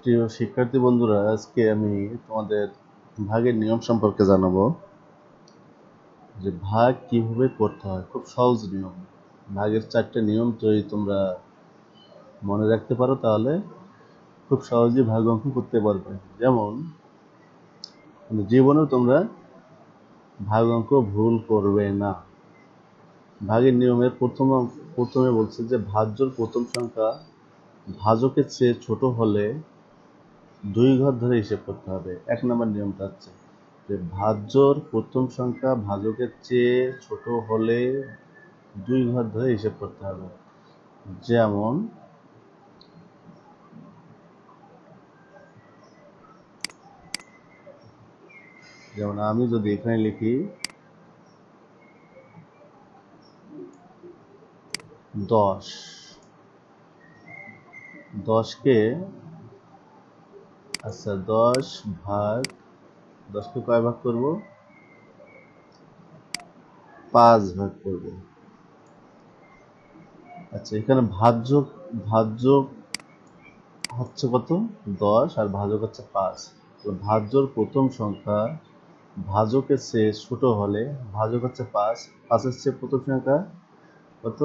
প্রিয় শিক্ষার্থী বন্ধুরা, আজকে আমি তোমাদের ভাগের নিয়ম সম্পর্কে জানাব যে ভাগ কীভাবে করতে হয়। খুব সহজ নিয়ম। ভাগের চারটে নিয়ম যদি তোমরা মনে রাখতে পারো তাহলে খুব সহজেই ভাগ অঙ্ক করতে পারবে। যেমন জীবনেও তোমরা ভাগ অঙ্ক ভুল করবে না। ভাগের নিয়মের প্রথম প্রথমে বলছে যে ভাজ্যর প্রথম সংখ্যা ভাজকের চেয়ে ছোট হলে দুই ঘর ধরে হিসেব করতে হবে। এক নম্বর নিয়মটা হচ্ছে যে ভাজ্যর প্রথম সংখ্যা ভাজকের চেয়ে ছোট হলে দুই ঘর ধরে হিসেব করতে হবে। যেমন যেমন আমি যদি এখানে লিখি দশ, দশকে আচ্ছা দশ ভাগ, দশকে কয় ভাগ করব? পাঁচ ভাগ করব। আচ্ছা এখানে ভাজ্য ভাজ্য হচ্ছে কত? দশ, আর ভাজক হচ্ছে পাঁচ। তো ভাজ্যর প্রথম সংখ্যা ভাজকের চেয়ে ছোট হলে ভাজক হচ্ছে পাঁচ। পাঁচের চেয়ে প্রথম সংখ্যা কত?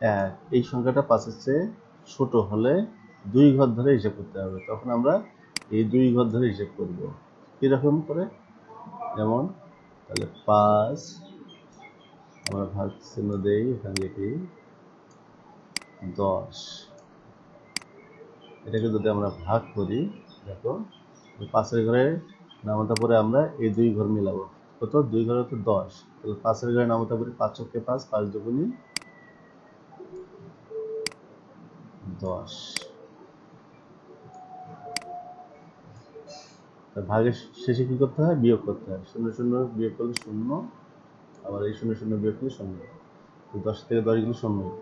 এক। এই সংখ্যাটা পাঁচের চেয়ে ছোট হলে দুই ঘর ধরে হিসেব করতে হবে। তখন আমরা এই দুই ঘর ধরে হিসেব করব। কীরকম করে? যেমন, তাহলে পাঁচ, আমরা ভাগ চিহ্ন দেই, এখানে লিখি দশ। এটাকে যদি আমরা ভাগ করি, দেখো পাঁচের ঘরে নামতা পরে আমরা এই দুই ঘর মিলাবো। কত? দুই ঘরে তো দশ। তাহলে পাঁচের ঘরে নামতা পরে পাঁচ চক্কে পাঁচ পাঁচ দুগুনি দশ। ভাগের শেষে কি করতে হয়? বিয়োগ করতে হয়। শূন্য শূন্য, বিয়োগ করলে শূন্য। আবার এই শূন্য শূন্য, বিয়োগ করলে শূন্য। দশ থেকে দশ গেলে শূন্য।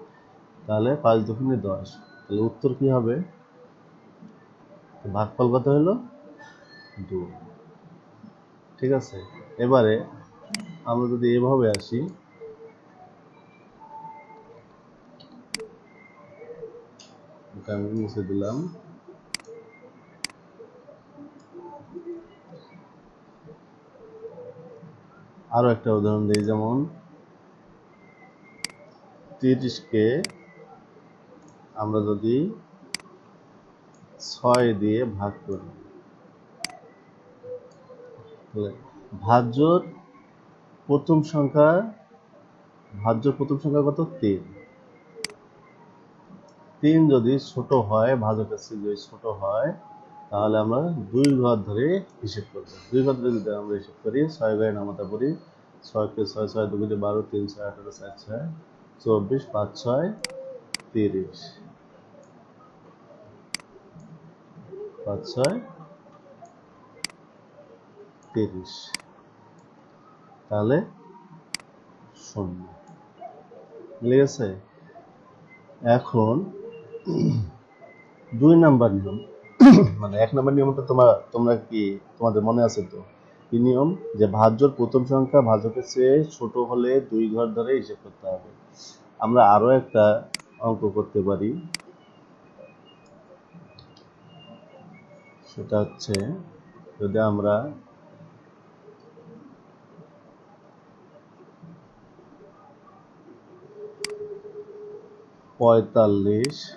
তাহলে পাঁচ দুগুণে দশ। তাহলে উত্তর কি হবে? ভাগফল কত হলো? দু ঠিক আছে? এবারে আমরা যদি এভাবে আসি আমি মুছে দিলাম। আরও একটা উদাহরণ দিই, যেমন তিরিশকে আমরা যদি ছয় দিয়ে ভাগ করি ভাজ্যর প্রথম সংখ্যা, ভাজ্যর প্রথম সংখ্যা কত? তিন। তিন যদি ছোট হয় ভাজকের যদি ছোট হয় তাহলে আমরা দুই ঘর ধরে হিসেব করব। দুই ঘর ধরে যদি আমরা হিসেব করি, ছয় ঘরে নামাতা পড়ি, ছয়কে ছয় ছয় দুগুণে বারো, তিন, ছয়, আঠারো, চার, ছয়, চব্বিশ, পাঁচ, ছয়, তিরিশ। পাঁচ, ছয়, তিরিশ। তাহলে শূন্য। মিলে গেছে এখন দুই নাম্বার নিয়ম। মানে এক নাম্বার নিয়মটা তোমার, তোমরা কি তোমাদের মনে আছে তো? কি নিয়ম? যে ভাজ্যর প্রথম সংখ্যা ভাজকের চেয়ে ছোট হলে দুই ঘর ধরে হিসেব করতে হবে। আমরা আরও একটা অঙ্ক করতে পারি। সেটা হচ্ছে, যদি আমরা পঁয়তাল্লিশ,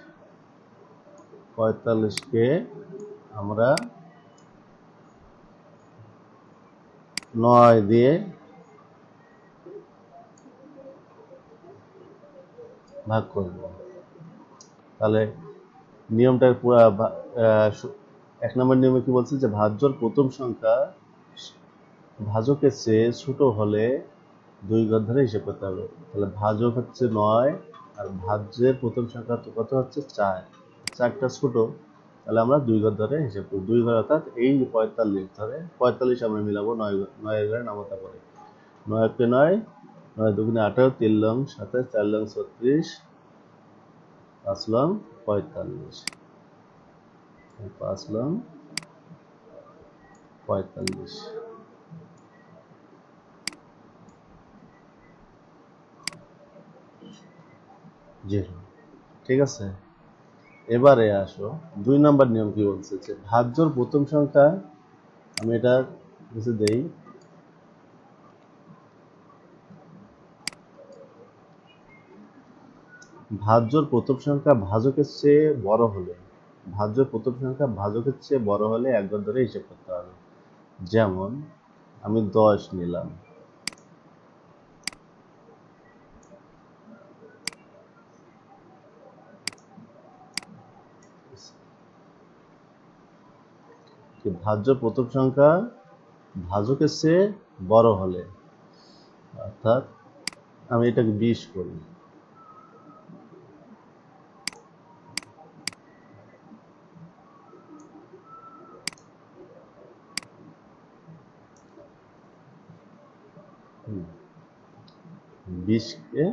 পঁয়তাল্লিশকে আমরা নয় দিয়ে ভাগ করব। তাহলে নিয়মটার এক নম্বর নিয়মে কি বলছে যে ভাজ্যর প্রথম সংখ্যা ভাজকের চেয়ে ছোট হলে দুই ঘর ধরে হিসেব করতে হবে। তাহলে ভাজক হচ্ছে নয় আর ভাজ্যের প্রথম সংখ্যা কত হচ্ছে চার। চারটা ছোট তাহলে আমরা দুই ঘর ধরে হিসেব করি। দুই ঘর অর্থাৎ এই পঁয়তাল্লিশ ধরে, পঁয়তাল্লিশ আমরা মিলাবো নয় নয়ের ঘরে নামাতে পারে। নয় কে নয় নয় দুগুণে আঠারো, তিন লং সাতাশ চার লং ছত্রিশ, পাঁচ লং পঁয়তাল্লিশ। পাঁচ লং পঁয়তাল্লিশ। জিরো ঠিক আছে? এবারে আসো। দুই নাম্বার নিয়ম কি বলছে? যে ভাজ্যর প্রথম সংখ্যা, আমি এটা কিছু দেই। ভাজ্যর প্রথম সংখ্যা ভাজকের চেয়ে বড় হলে, ভাজ্যর প্রথম সংখ্যা ভাজকের চেয়ে বড় হলে একবার ধরে হিসেব করতে হবে। যেমন, আমি দশ নিলাম কি ভাজ্য প্রথম সংখ্যা ভাজকের চেয়ে বড় হলে অর্থাৎ আমি এটাকে বিশ করি। বিশকে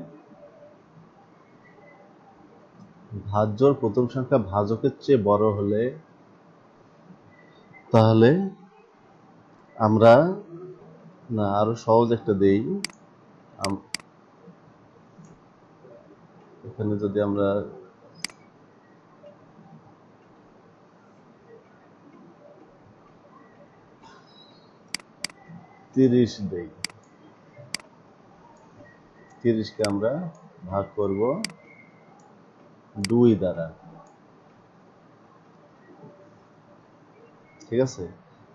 ভাজ্যর প্রথম সংখ্যা ভাজকের চেয়ে বড় হলে তাহলে আমরা, না, আরও সহজ একটা দেই। এখানে যদি আমরা তিরিশ দেই। তিরিশকে আমরা ভাগ করব দুই দ্বারা। ঠিক আছে?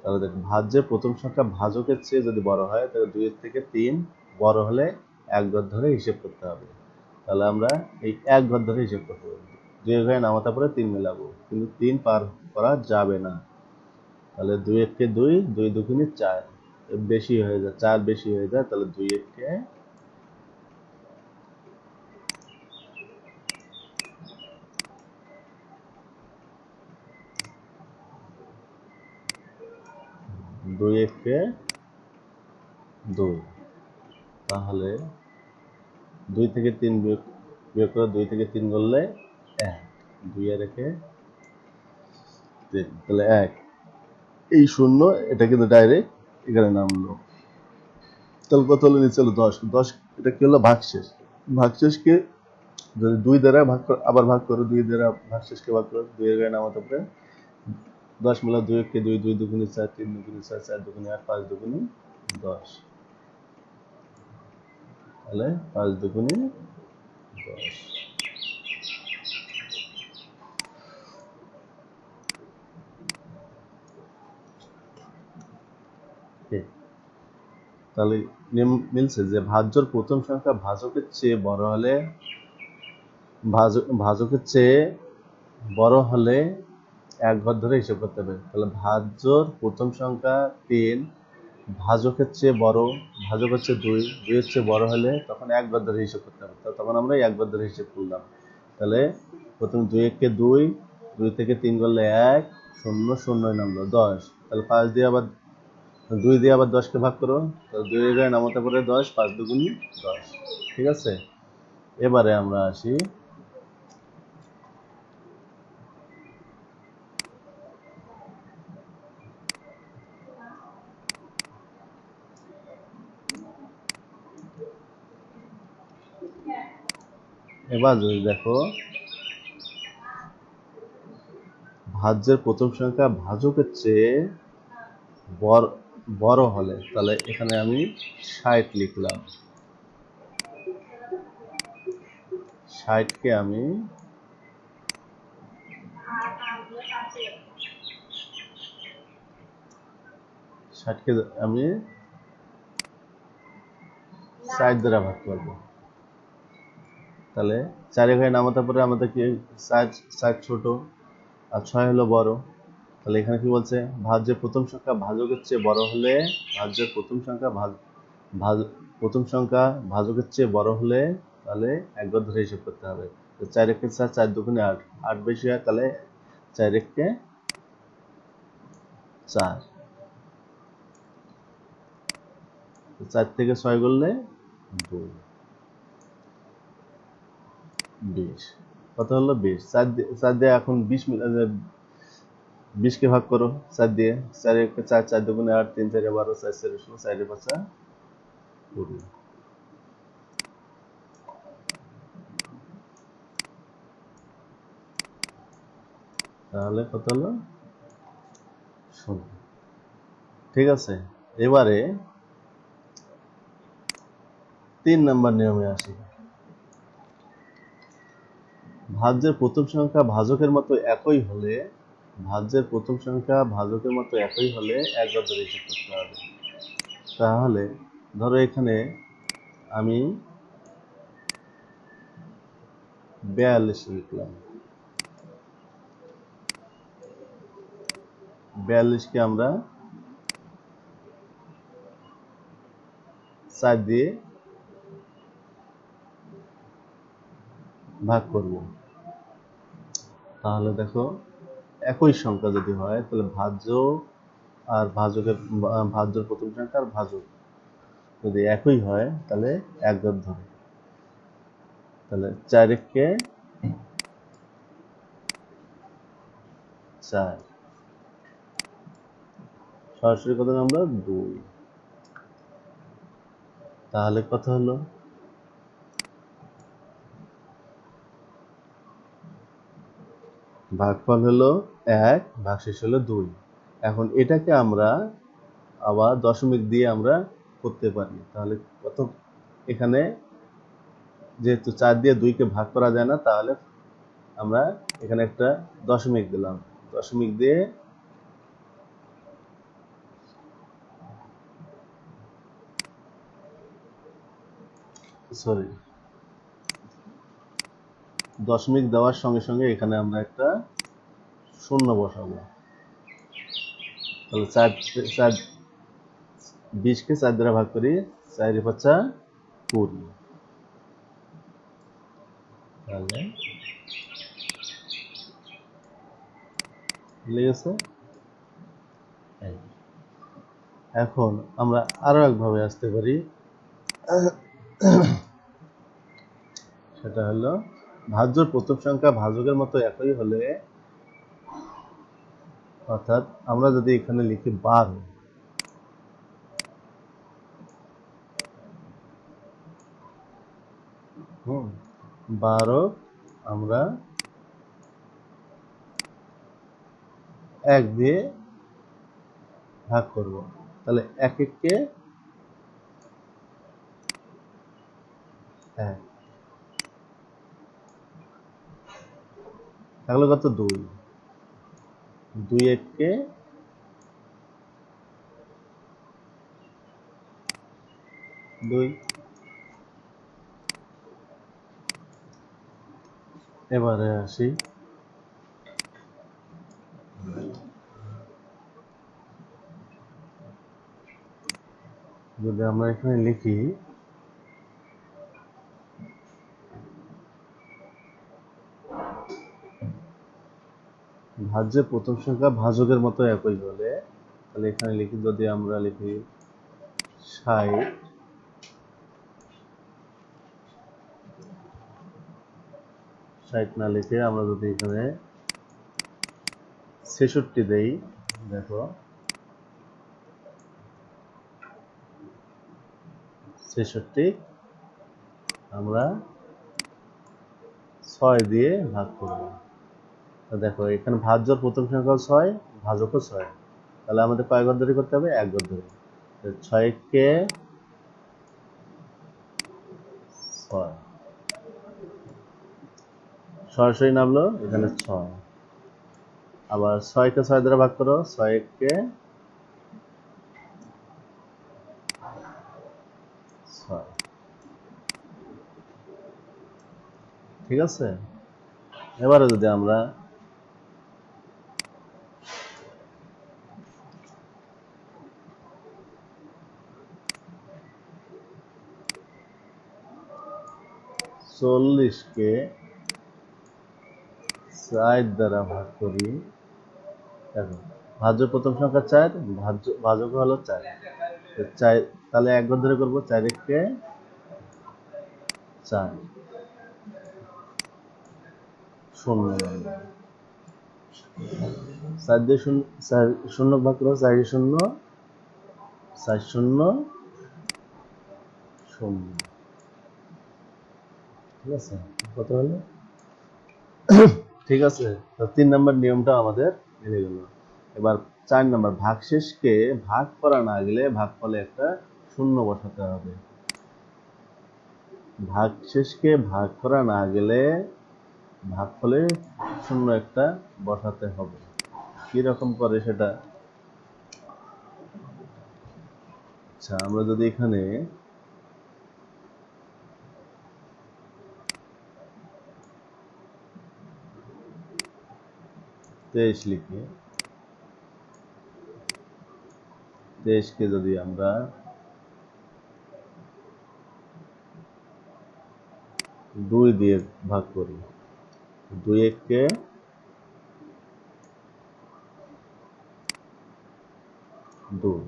তাহলে দেখ ভাজ্যের প্রথম সংখ্যা ভাজকের চেয়ে যদি বড় হয়, তাহলে দুই থেকে তিন বড় হলে এক ঘর ধরে হিসেব করতে হবে। তাহলে আমরা এই এক ঘর ধরে হিসেব করতে হবে দুই ঘরে নামাতে পরে তিন মেলাবো, কিন্তু তিন পার করা যাবে না। তাহলে দুই এককে দুই দুই দুগুণে চার। বেশি হয়ে যায়, চার বেশি হয়ে যায়, তাহলে দুই এককে দুই এককে দুই। তাহলে দুই থেকে তিন বিয়োগ করে দুই থেকে তিন করলে এক। দুই আর একে তাহলে এক। এই শূন্য, এটা কিন্তু ডাইরেক্ট এখানে নামলো। তাহলে কত হলো নিচে হলো দশ? দশ, এটা কি হলো? ভাগশেষ। ভাগশেষকে যদি দুই দ্বারা ভাগ আবার ভাগ করো, দুই দ্বারা ভাগশেষকে ভাগ করো দুই এর নামাতে পারে দশ মিলা দুই একে দুই দুই দুগুণে চার, তিন দুগুণে চার চার দুগুণে আট, পাঁচ দুগুণে দশ। তাহলে পাঁচ দুগুণে দশ। তাহলে মিলছে যে ভাজ্যর প্রথম সংখ্যা ভাজকের চেয়ে বড় হলে, ভাজ- ভাজকের চেয়ে বড় হলে এক ঘর ধরে হিসাব করতে হবে। তাহলে ভাজ্যর প্রথম সংখ্যা তিন, ভাজকের চেয়ে বড় ভাজক হচ্ছে দুই, দুইয়ের চেয়ে বড় হলে তখন এক ঘর ধরে হিসাব করতে হবে। তখন আমরা এক ঘর ধরে হিসেব করলাম। তাহলে প্রথম দুই এককে দুই দুই থেকে তিন করলে এক, শূন্য শূন্য নামলো দশ। তাহলে পাঁচ দিয়ে আবার, দুই দিয়ে আবার দশকে ভাগ করো। তাহলে দুই এগারো নামাতে পারে দশ, পাঁচ দুগুণি দশ। ঠিক আছে? এবারে আমরা আসি এবার যদি দেখো, ভাজ্যের প্রথম সংখ্যা ভাজকের চেয়ে বড় বড় হলে, তাহলে এখানে আমি ষাট লিখলাম। ষাটকে আমি ষাটকে আমি ষাট দ্বারা ভাগ করব। তাহলে চারে ঘরে নামাতে পরে আমাদের কি ষাট ষাট ছোট আর ছয় হলো বড়? তাহলে এখানে কি বলছে? ভাজ্যের প্রথম সংখ্যা ভাজকের চেয়ে বড় হলে ভাজ্যের প্রথম সংখ্যা ভাজ ভাজ, প্রথম সংখ্যা ভাজকের চেয়ে বড় হলে তাহলে একবার ধরে হিসাব করতে হবে। তো চার একে চার চার দুগুণে আট আট বেশি হয় তাহলে চার একে চার। চার থেকে ছয় করলে দুই। বিশ। কত হলো বিশ। চার দিয়ে চার দিয়ে এখন বিশ বিশকে ভাগ করো। চার দিয়ে চার চার চার দুগুণে আট, তিন চারে বারো, চার চারে ষোলো, চারে পাঁচা কুড়ি। তাহলে কত হলো? শূন্য ঠিক আছে? এবারে তিন নাম্বার নিয়মে আসি। ভাজ্যের প্রথম সংখ্যা ভাজকের মতো একই হলে, ভাজ্যের প্রথম সংখ্যা ভাজকের মতো একই হলে একবার ধরে হিসাব করতে হবে। তাহলে ধরো এখানে আমি বিয়াল্লিশ লিখলাম। বিয়াল্লিশকে আমরা চার দিয়ে ভাগ করব। তাহলে দেখো, একই সংখ্যা যদি হয়, তাহলে ভাজ্য আর ভাজকের, ভাজ্যর প্রথম সংখ্যা আর ভাজক যদি একই হয়, তাহলে এক গদ ধরে। তাহলে চারেককে চার। সরাসরি কত আমরা দুই। তাহলে কথা হলো? ভাগফল হলো এক, ভাগশেষ হলো দুই। এখন এটাকে আমরা আবার দশমিক দিয়ে আমরা করতে পারি। তাহলে কত এখানে যেহেতু চার দিয়ে দুইকে ভাগ করা যায় না, তাহলে আমরা এখানে একটা দশমিক দিলাম। দশমিক দিয়ে সরি দশমিক দেওয়ার সঙ্গে সঙ্গে এখানে আমরা একটা শূন্য বসাবো। তাহলে চার চার, বিশকে চার দ্বারা ভাগ করি, চারি পাঁচা কুড়ি। তাহলে এখন আমরা আরও একভাবে আসতে পারি। সেটা হলো ভাজ্যর প্রথম সংখ্যা ভাজকের মতো একই হলে, অর্থাৎ আমরা যদি এখানে লিখি বারো বারো আমরা এক দিয়ে ভাগ করব। তাহলে এক এককে এক। তাহলে কত? দুই। দুই এককে দুই। এবারে আসি। যদি আমরা এখানে লিখি ভাজ্যের প্রথম সংখ্যা ভাজকের মতো একই হলে, তাহলে এখানে লিখি যদি আমরা লিখি ষাট ষাট না লিখে আমরা যদি এখানে ছেষট্টি দেই, দেখো, ছেষট্টি, আমরা ছয় দিয়ে ভাগ করব। দেখো, এখানে ভাজ্যর প্রথম সংখ্যা ছয় ভাজকও ছয়। তাহলে আমাদের কয় ঘর ধরে করতে হবে? এক ঘর ধরে ছয়কে ছয়। সরাসরি নামলো, এখানে ছয়। আবার ছয়কে ছয় দ্বারা ভাগ করো ছয় এককে ছয়। ঠিক আছে? এবারে যদি আমরা চল্লিশকে চার দ্বারা ভাগ করি দেখো ভাজ্য প্রথম সংখ্যা চার, ভাজ্য, ভাজক হলো চার। চার, তাহলে এক ঘর ধরে করব, চার চার। শূন্য। চার দিয়ে শূন্য শূন্য ভাগ করো চার শূন্য চার শূন্য শূন্য। ঠিক আছে? তিন নম্বর নিয়মটা আমাদের মিলে গেল। এবার চার নম্বর ভাগশেষকে ভাগ করা না গেলে ভাগফলে একটা শূন্য বসাতে হবে। ভাগশেষকে ভাগ করা না গেলে ভাগফলে শূন্য একটা বসাতে হবে। কি রকম করে সেটা? আচ্ছা আমরা যদি এখানে তেইশ লিখি। তেইশকে যদি আমরা দুই দিয়ে ভাগ করি দুই এককে দুই।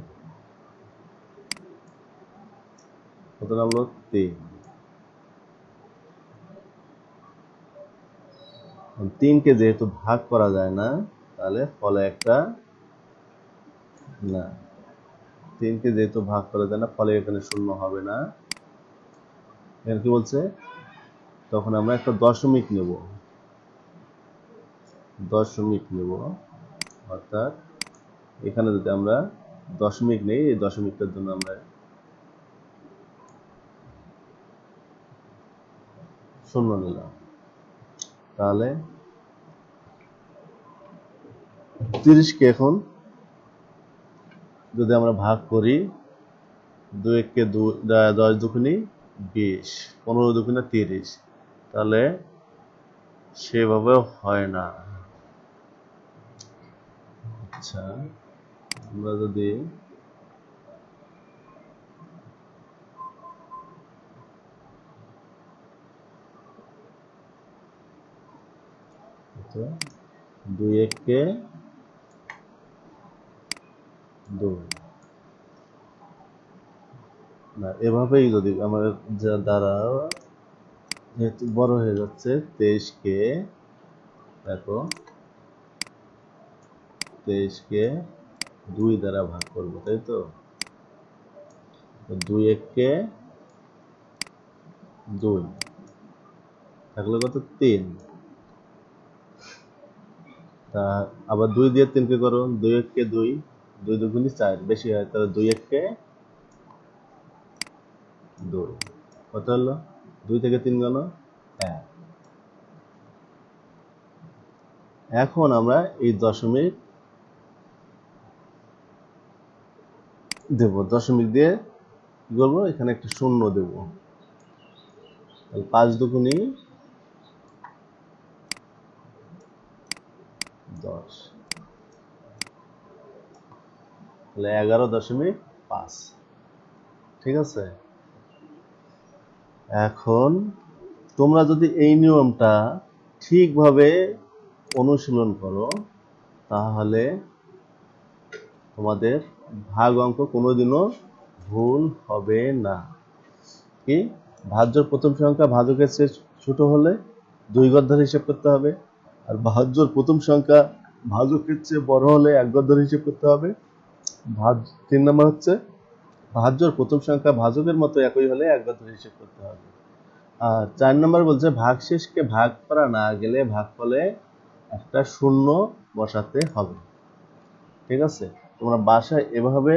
কত নামলো তিন এখন তিনকে যেহেতু ভাগ করা যায় না, তাহলে ফলে একটা না, তিনকে যেহেতু ভাগ করা যায় না, ফলে এখানে শূন্য হবে না। এখানে কি বলছে? তখন আমরা একটা দশমিক নেব। দশমিক নেব, অর্থাৎ এখানে যদি আমরা দশমিক নেই, এই দশমিকটার জন্য আমরা শূন্য নিলাম। তাহলে তিরিশকে এখন? যদি আমরা ভাগ করি এককে দু- দা- দশ দুগুনি বিশ, পনেরো দুগুণে তিরিশ, তাহলে সেভাবে হয় না। আচ্ছা আমরা যদি আচ্ছা, দুই এককে না এভাবেই যদি যা দ্বারা যেহেতু বড় হয়ে যাচ্ছে দেখো দুই দ্বারা ভাগ করব তাই তো? দুই এককে দুই থাকলে কত? তিন। তা আবার দুই দিয়ে তিনকে করো, দুই এককে দুই দুই দুগুনি চার, বেশি হয়, তাহলে দুই এককে দুই। কত হলো? দুই থেকে তিন গণ এক। এখন আমরা এই দশমিক দেব। দশমিক দিয়ে কি করব? এখানে একটা শূন্য দেব। পাঁচ দুগুনি দশ তাহলে এগারো দশমিক পাঁচ। ঠিক আছে? এখন তোমরা যদি এই নিয়মটা ঠিকভাবে অনুশীলন করো, তাহলে তোমাদের ভাগ অঙ্ক কোনোদিনও ভুল হবে না। কি? ভাজ্য প্রথম সংখ্যা ভাজকের চেয়ে ছোট হলে দুই গড় ধরে হিসাব করতে হবে। আর ভাজ্যর প্রথম সংখ্যা ভাজকের চেয়ে বড় হলে এক গড় ধরে হিসাব করতে হবে। ভাজ, তিন নম্বর হচ্ছে, ভাজ্যর প্রথম সংখ্যা ভাজকের মতো একই হলে এক গড় ধরে হিসাব করতে হবে। আর চার নম্বর বলছে ভাগশেষকে ভাগ করা না গেলে ভাগফলে একটা শূন্য বসাতে হবে। ঠিক আছে? তোমরা বাসায় এভাবে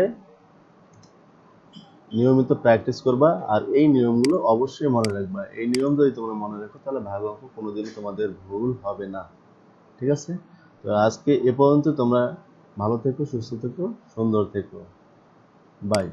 নিয়মিত প্র্যাকটিস করবা, আর এই নিয়মগুলো অবশ্যই মনে রাখবা। এই নিয়ম যদি তোমরা মনে রাখো, তাহলে ভাগ অঙ্ক কোনোদিনই তোমাদের ভুল হবে না। ঠিক আছে? তো আজকে এ পর্যন্ত তোমরা ভালো থেকো সুস্থ থেকো সুন্দর থেকো। বাই